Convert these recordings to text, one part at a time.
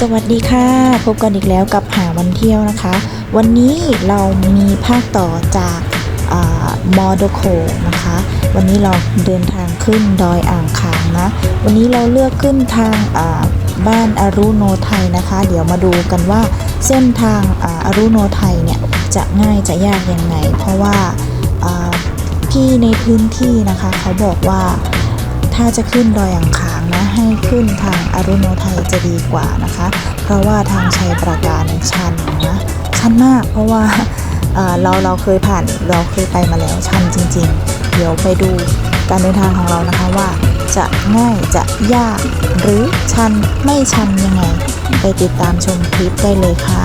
สวัสดีค่ะ พบกันอีกแล้วกับหาวันเที่ยวนะคะ วันนี้เรามีภาคต่อจากมอโดโคนะคะ วันนี้เราเดินทางขึ้นดอยอ่างขางนะ วันนี้เราเลือกขึ้นทางบ้านอารุโนไทยนะคะ เดี๋ยวมาดูกันว่าเส้นทางอารุโนไทยเนี่ยจะง่ายจะยากยังไง เพราะว่าพี่ในพื้นที่นะคะ เขาบอกว่าถ้าจะขึ้นดอยอ่างขาง ให้ขึ้นทางอารุโนไทยจะดีกว่านะคะ เพราะว่าทางชัยประการชันนะชันมากเพราะว่าเอ่อเราเราเคยผ่านเราเคยไปมาแล้วชันจริง ๆ เดี๋ยวไปดูการเดินทางของเรานะคะว่า จะง่ายจะยากหรือชันไม่ชันยังไง ไปติดตามชมคลิปได้เลยค่ะ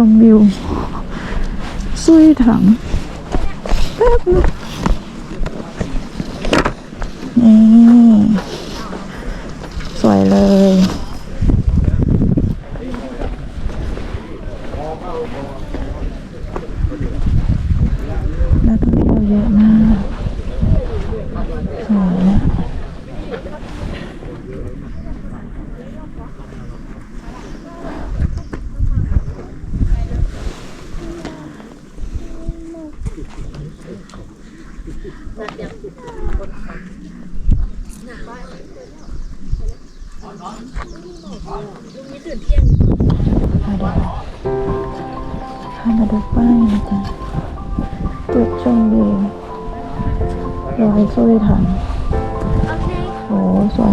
ชมวิวซุยถังแป๊บนึง 这还有座位卡好帅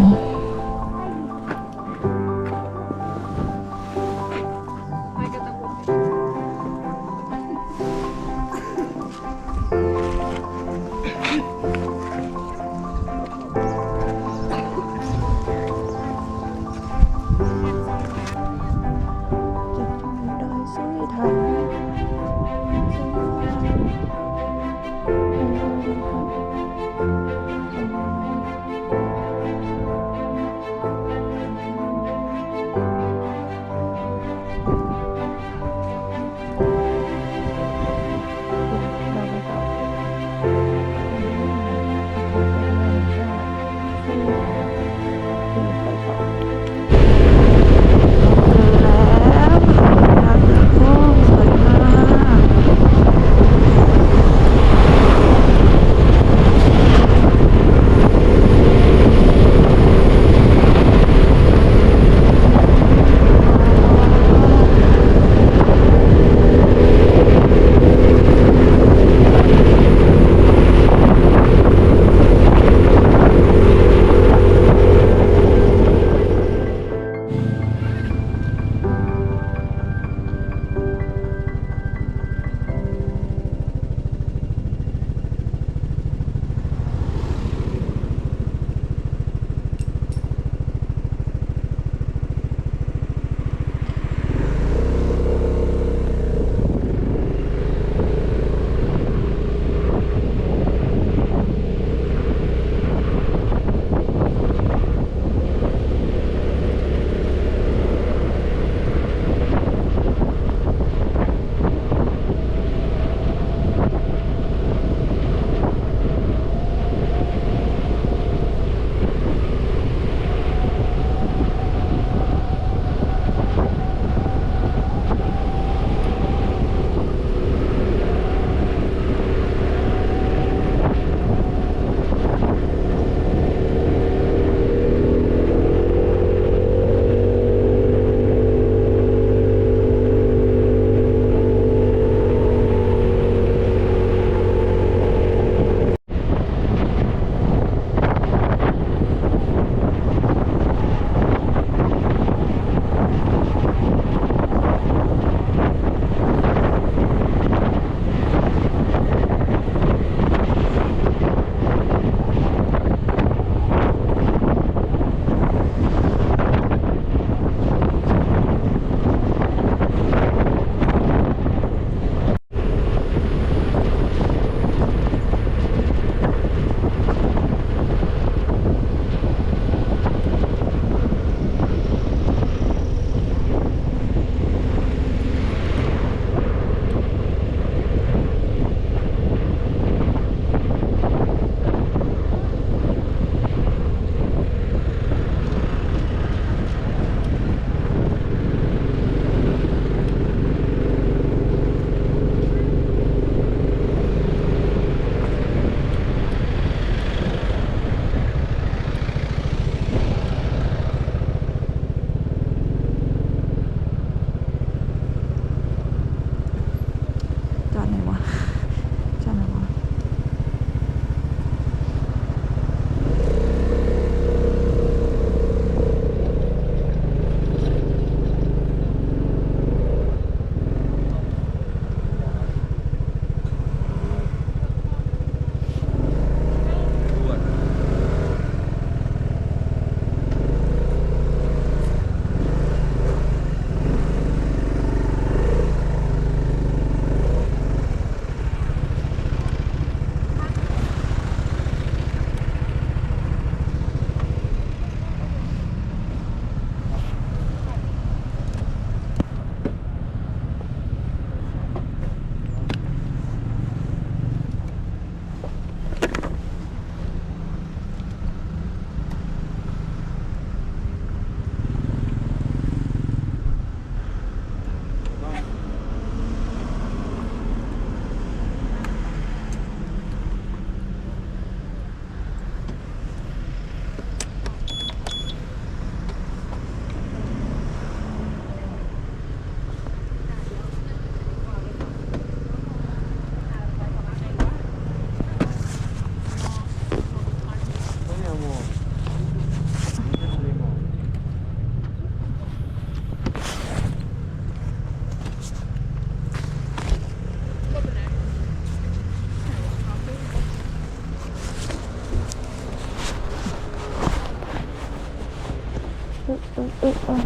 嗯嗯。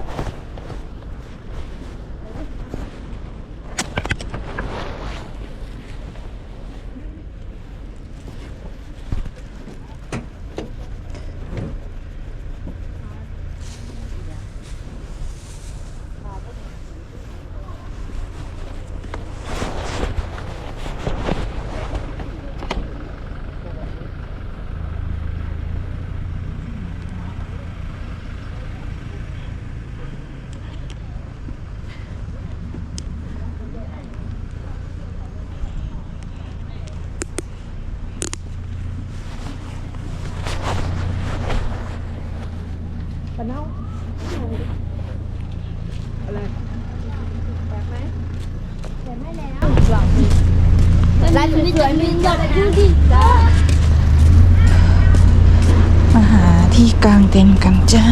มาหาที่กลางเต็นท์กันจ้า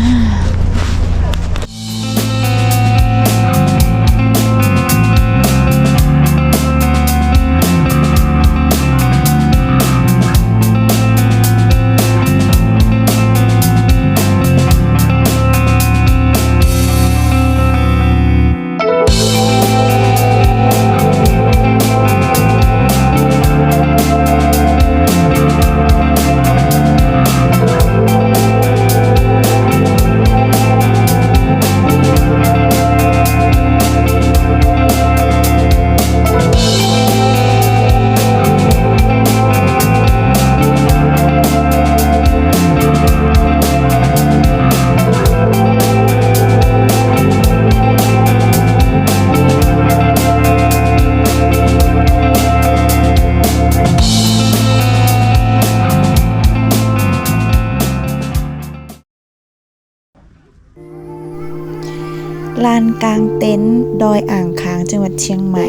กลางเต็นท์ดอยอ่างค้างจังหวัดเชียงใหม่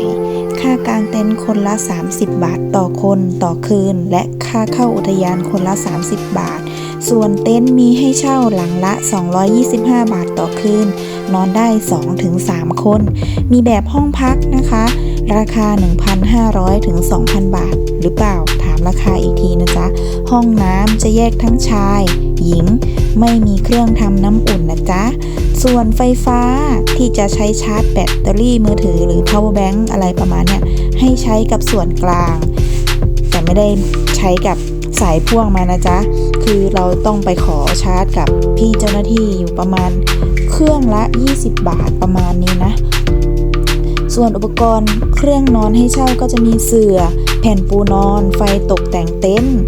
ค่ากลางเต็นท์คนละ 30 บาทต่อคนต่อคืน และค่าเข้าอุทยานคนละ 30 บาท ส่วนเต็นท์มีให้เช่าหลังละ 225 บาทต่อคืน นอนได้ 2-3 คน มีแบบห้องพักนะคะ ราคา 1,500ถึง2,000 บาท หรือเปล่าถามราคาอีกทีนะจ๊ะ ห้องน้ำจะแยกทั้งชาย หญิง ไม่มีเครื่องทำน้ำอุ่นนะจ๊ะ ส่วนไฟฟ้าที่จะใช้ชาร์จแบตเตอรี่มือถือหรือ power bank อะไรประมาณเนี้ยให้ใช้กับส่วนกลาง แต่ไม่ได้ใช้กับสายพ่วงมานะจ๊ะ คือเราต้องไปขอชาร์จกับพี่เจ้าหน้าที่อยู่ประมาณเครื่องละ 20 บาทประมาณนี้นะ ส่วนอุปกรณ์เครื่องนอนให้เช่าก็จะมีเสื่อ แผ่นปูนอน ไฟตกแต่งเต็นท์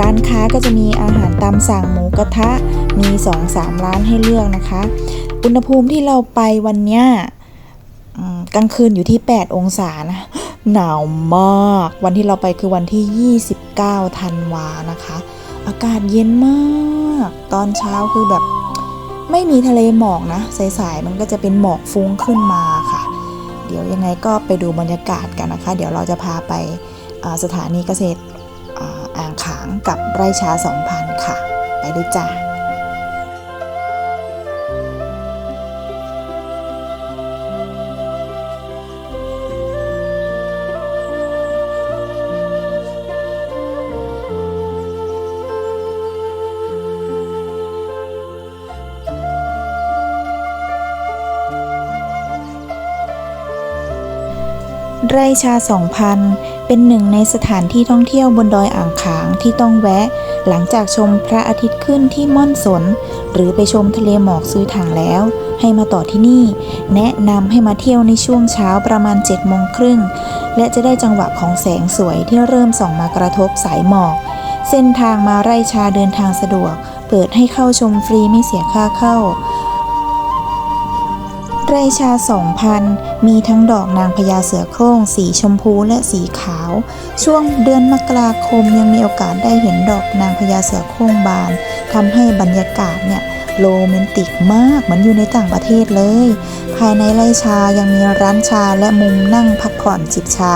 ร้านค้าก็จะมีอาหารตามสั่งหมูกระทะมี 2-3 ร้านให้เลือกนะคะ อุณหภูมิที่เราไปวันเนี้ยกลางคืนอยู่ที่ 8 องศานะหนาวมาก วันที่เราไปคือวันที่ 29ธันวานะคะ อากาศเย็นมาก ตอนเช้าคือแบบไม่มีทะเลหมอกนะ สายๆมันก็จะเป็นหมอกฟุ้งขึ้นมาค่ะ เดี๋ยวยังไงก็ไปดูบรรยากาศกันนะคะ เดี๋ยวเราจะพาไปสถานีเกษตรอ่างขางกับไร่ชา2,000ค่ะ ไปเลยจ้า ไร่ชา 2,000 เป็นหนึ่งในสถานที่ท่องเที่ยวบนดอยอ่างขางที่ต้องแวะ หลังจากชมพระอาทิตย์ขึ้นที่ม่อนสน หรือไปชมทะเลหมอกซุยถางแล้ว ให้มาต่อที่นี่ แนะนำให้มาเที่ยวในช่วงเช้าประมาณ7โมงครึ่งและจะได้จังหวะของแสงสวยที่เริ่มส่องมากระทบสายหมอก เส้นทางมาไร่ชาเดินทางสะดวก เปิดให้เข้าชมฟรีไม่เสียค่าเข้า ไรชา2,000มีทั้งดอกนางพญาเสือโคร่งสีชมพูและสีขาว ช่วงเดือนมกราคมยังมีโอกาสได้เห็นดอกนางพญาเสือโคร่งบานทำให้บรรยากาศเนี่ยโรแมนติกมากเหมือนอยู่ในต่างประเทศเลย ภายในไร่ชายังมีร้านชาและมุมนั่งพักผ่อนจิบชา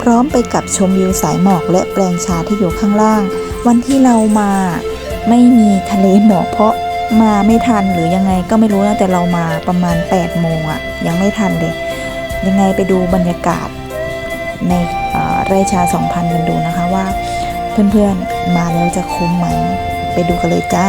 พร้อมไปกับชมวิวสายหมอกและแปลงชาที่อยู่ข้างล่าง วันที่เรามาไม่มีทะเลหมอกเพราะ มาไม่ทันหรือยังไงก็ไม่รู้นะแต่เรามาประมาณ8โมงอะยังไม่ทันเลย ยังไงไปดูบรรยากาศในไร่ชา 2,000 กันดูนะคะว่า เพื่อนๆมาแล้วจะคุ้มไหม ไปดูกันเลยจ้า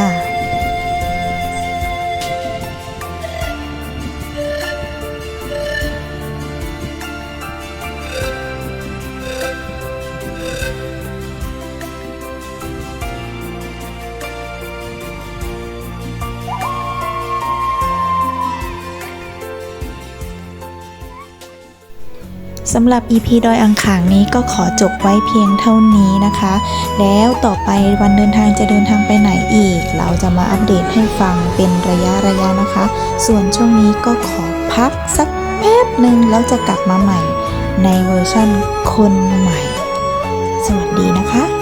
สำหรับ EP ดอยอังขางนี้ก็ขอจบไว้เพียงเท่านี้นะคะ แล้วต่อไปวันเดินทางจะเดินทางไปไหนอีก เราจะมาอัปเดตให้ฟังเป็นระยะระยะนะคะ ส่วนช่วงนี้ก็ขอพักสักแป๊บหนึ่งแล้วจะกลับมาใหม่ ในเวอร์ชั่นคนใหม่ สวัสดีนะคะ